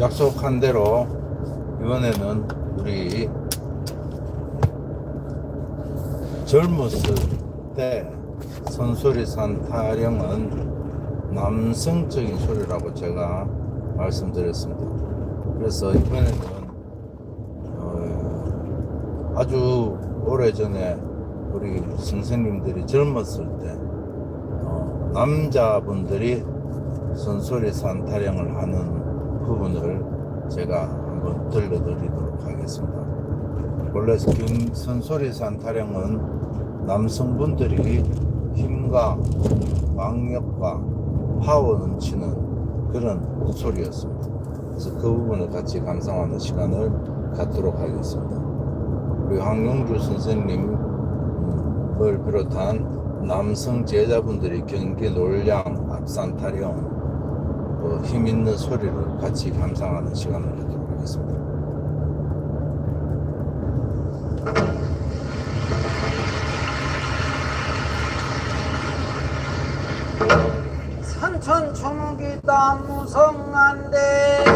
약속한 대로 이번에는 우리 젊었을 때 선소리산 타령은 남성적인 소리라고 제가 말씀드렸습니다. 그래서 이번에는 어, 아주 오래전에 우리 선생님들이 젊었을 때 어, 남자분들이 선소리산 타령을 하는 부분을 제가 한번 들려드리도록 하겠습니다. 원래 김- 선소리산 타령은 남성분들이 힘과 강력과 파워 넘치는 그런 소리였습니다. 그래서 그 부분을 같이 감상하는 시간을 갖도록 하겠습니다. 우리 황용주 선생님을 비롯한 남성 제자분들이 경기 놀량 앞산 타령 어, 힘 있는 소리를 같이 감상하는 시간을 갖도록 하겠습니다. 산천 초목이다 무성한데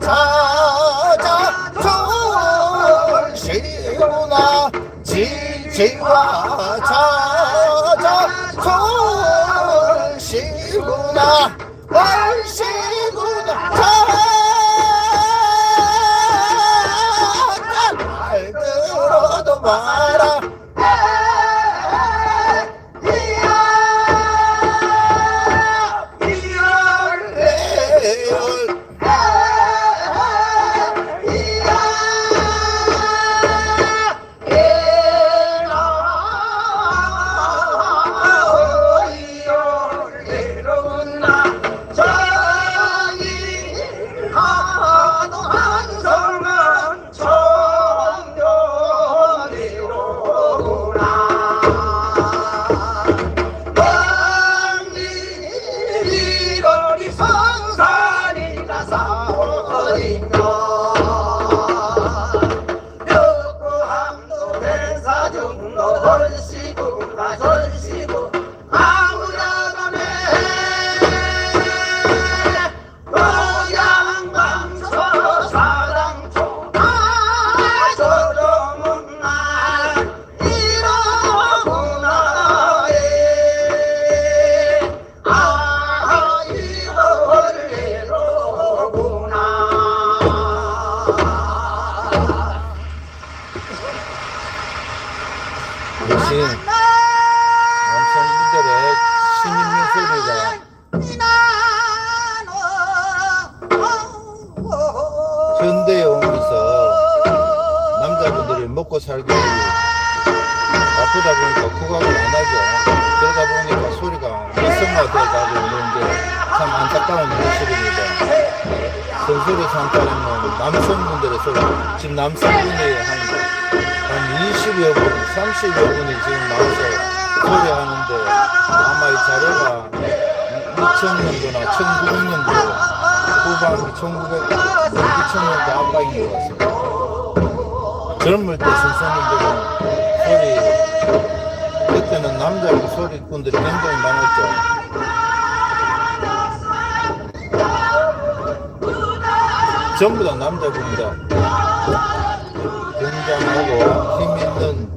자자 절시구나 지지와 국악을 안 하죠. 그러다 보니까 소리가 미성화돼가지고 그런 게참 안타까운 모습입니다. 선소리 상따르는 남성분들의 소리, 지금 남성분이 한, 한 20여 분, 30여 분이 지금 나와서 소리하는데 아마 이 자료가 2000년도나 1900년도 후반 1900, 2000년도 아빠인 것 같습니다. 젊을 때 선생님들은 소리 그 때는 남자 소리꾼들이 굉장히 많았죠. 전부 다 남자분이다. 굉장하고 힘 있는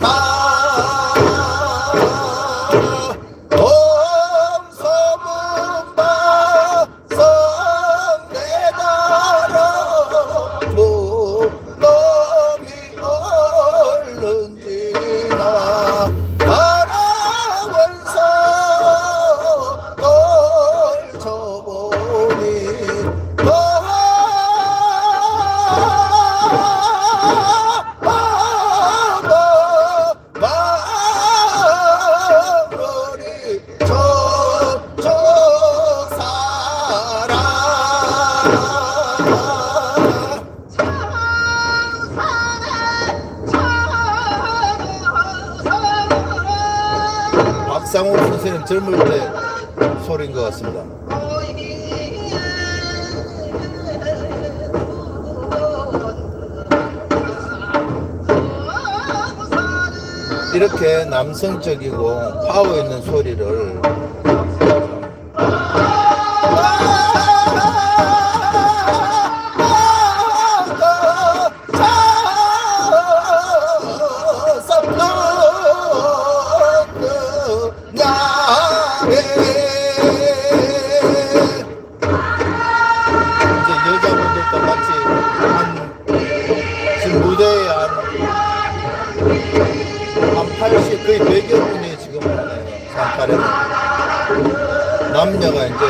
Bye. 박상호 선생님 젊을 때 소리인 것 같습니다. 이렇게 남성적이고 파워 있는 소리를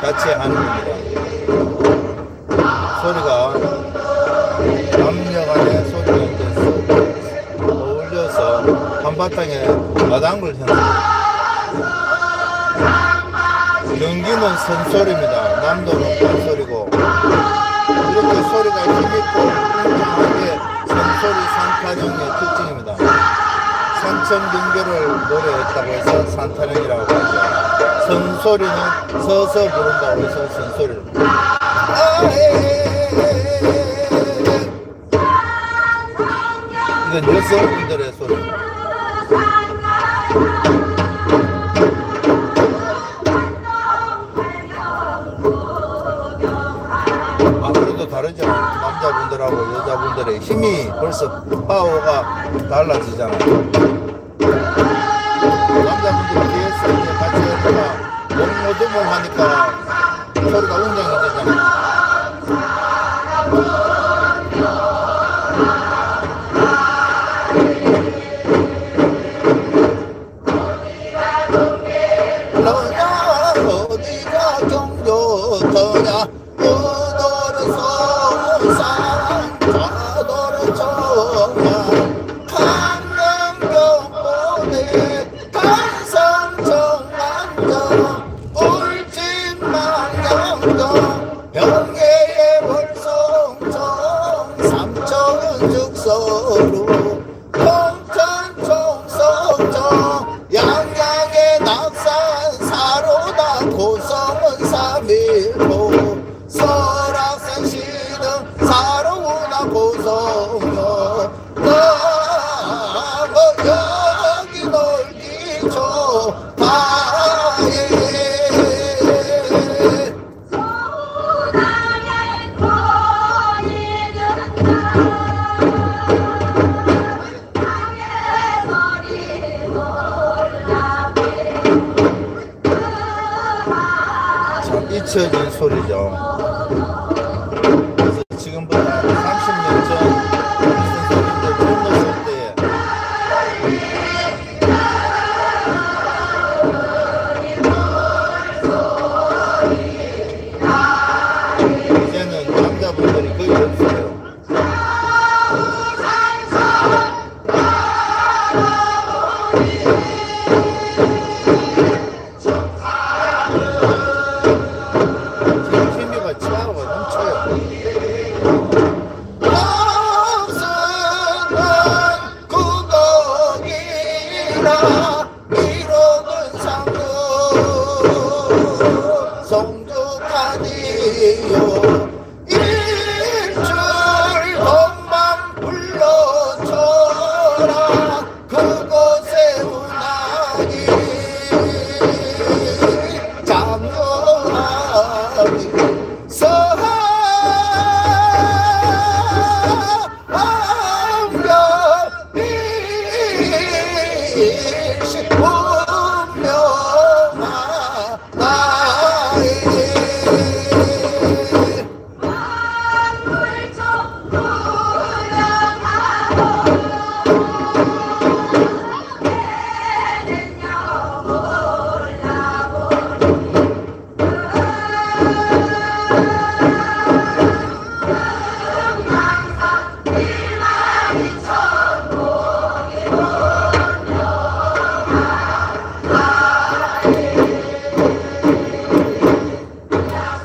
같이 하는 겁니다. 소리가 남녀 간의 소리가 어울려서 한바탕에 마당을 형성 연기는 선소리입니다. 남도는 판소리고 이렇게 소리가 힘있고 웅장하게 선소리 산타령의 특징입니다. 산청 경계를 노래했다고 해서 산타령이라고. 선소리는 서서 부른다고 해서 선소리를 이건 여성분들의 소리입니다. 아무래도 다르죠. 남자분들하고 여자분들의 힘이 벌써 파워가 달라지잖아요. Hello?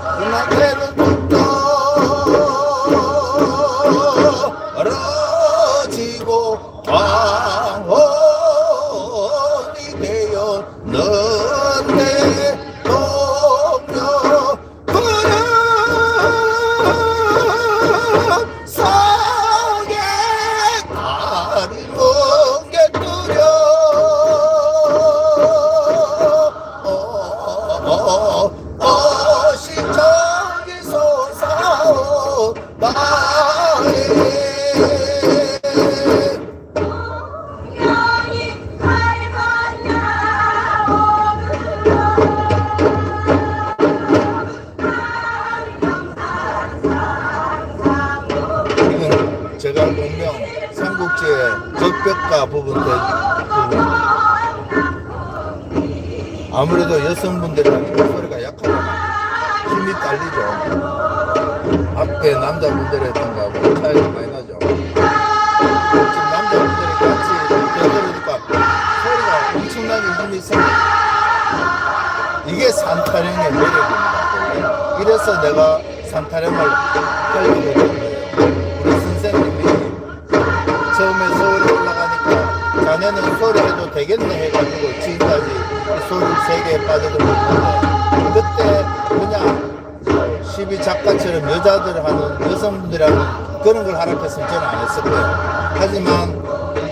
No la quiero 이건 제가 본명 삼국지의 적벽가 부분 때 부분. 아무래도 여성분들이 목소리가 약하잖아 힘이 딸리죠. 앞에 남자분들이었던가 뭐 차이가 많이 나죠 산타령의 매력입니다. 이래서 내가 산타령을 거예요 우리 선생님이 처음에 서울에 올라가니까 자네는 소리 해도 되겠네 해가지고 지금까지 이 소리 세계에 빠져들고 있는데 그때 그냥 시비 작가처럼 여자들 하는 여성분들이 하는 그런 걸 하락했으면 저는 안 했을 거예요 하지만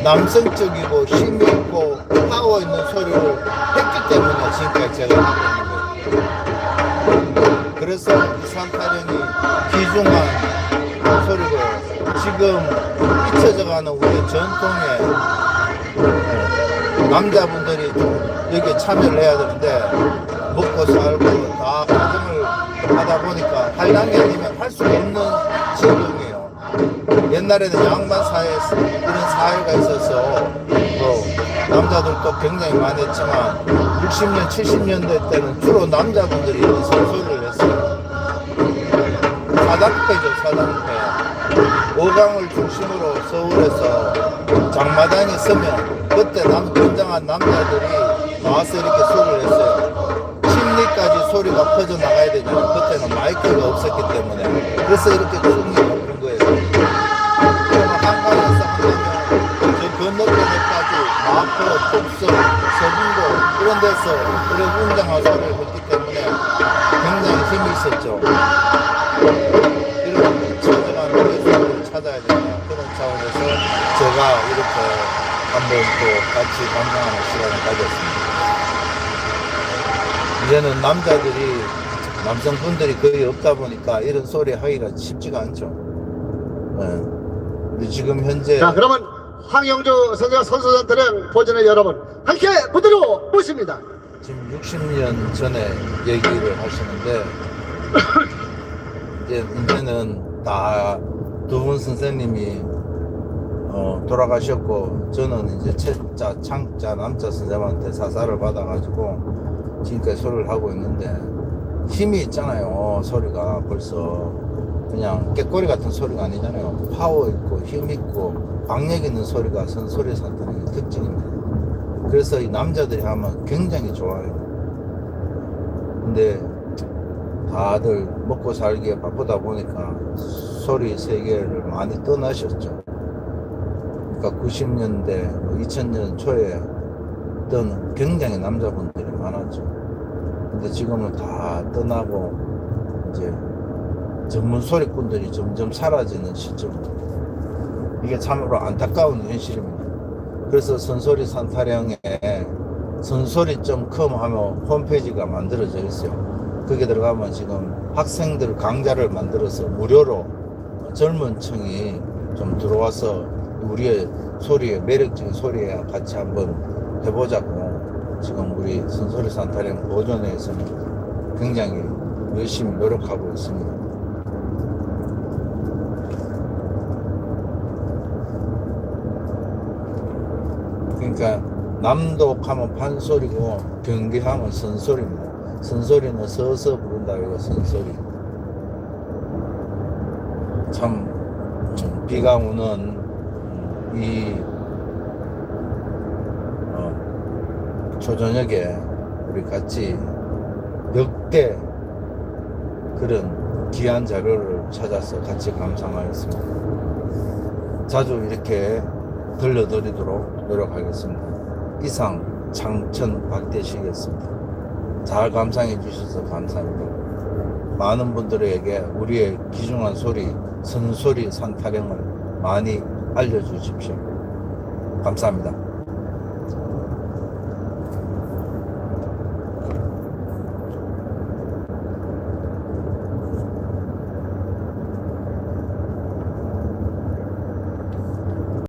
남성적이고 힘있고 파워 있는 소리를 했기 때문에 지금까지 제가 그래서 이 산타령이 귀중한 소리고 지금 잊혀져가는 우리 전통의 어, 남자분들이 좀 여기에 참여를 해야 되는데 먹고 살고 다 가정을 하다 보니까 할당이 아니면 할 수가 없는 지경이에요. 옛날에는 양반 사회 이런 사회가 있어서 뭐 남자들도 굉장히 많았지만 60년, 70년대 때는 주로 남자분들이 이 선소리를 했어요. 사당패죠, 사당패. 오강을 중심으로 서울에서 장마당에 서면 그때 남 건장한 남자들이 나와서 이렇게 소리를 했어요. 심리까지 소리가 퍼져 나가야 되잖아요. 그때는 마이크가 없었기 때문에 그래서 이렇게 충 마포, 톡서, 서빙도 이런 데서 그런 웅장한 소리를 했기 때문에 굉장히 힘이 있었죠. 이런 찾아가는 예술을 찾아야 된다. 그런 차원에서 제가 이렇게 한번 또 같이 감상하는 시간을 가졌습니다. 이제는 남자들이, 남성분들이 거의 없다 보니까 이런 소리 하기가 쉽지가 않죠. 네. 지금 현재 자, 그러면 황영주 선수가 선수단들은 보전의 여러분 함께 무대로 모십니다. 지금 60년 전에 얘기를 하시는데 이제 이제는 다 두 분 선생님이 어, 돌아가셨고 저는 이제 채자 창자 남자 선생님한테 사사를 받아가지고 지금까지 소리를 하고 있는데 힘이 있잖아요 소리가 벌써 그냥 깨꼬리 같은 소리가 아니잖아요 파워 있고 힘 있고 박력 있는 소리가 선소리 산다는 게 특징입니다 그래서 이 남자들이 하면 굉장히 좋아요 근데 다들 먹고 살기에 바쁘다 보니까 소리 세계를 많이 떠나셨죠. 그러니까 90년대, 2000년 초에 던 굉장히 남자분들이 많았죠. 근데 지금은 다 떠나고 이제 전문 소리꾼들이 점점 사라지는 시점. 이게 참으로 안타까운 현실입니다. 그래서 선소리 산타령에 선소리.com 하면 홈페이지가 만들어져 있어요. 거기 들어가면 지금 학생들 강좌를 만들어서 무료로 젊은 층이 좀 들어와서 우리의 소리에 매력적인 소리에 같이 한번 해보자고 지금 우리 선소리 산타령 보존회에서는 굉장히 열심히 노력하고 있습니다. 그러니까 남독하면 판소리고 경계하면 선소리입니다. 선소리는 서서 부른다 이거 선소리. 참 음, 비가 오는 이 어, 초저녁에 우리 같이 역대 그런 귀한 자료를 찾아서 같이 감상하였습니다. 자주 이렇게 들려드리도록 노력하겠습니다. 이상 장천 박대식이었습니다. 잘 감상해 주셔서 감사합니다. 많은 분들에게 우리의 귀중한 소리, 선소리 산타령을 많이 알려주십시오. 감사합니다.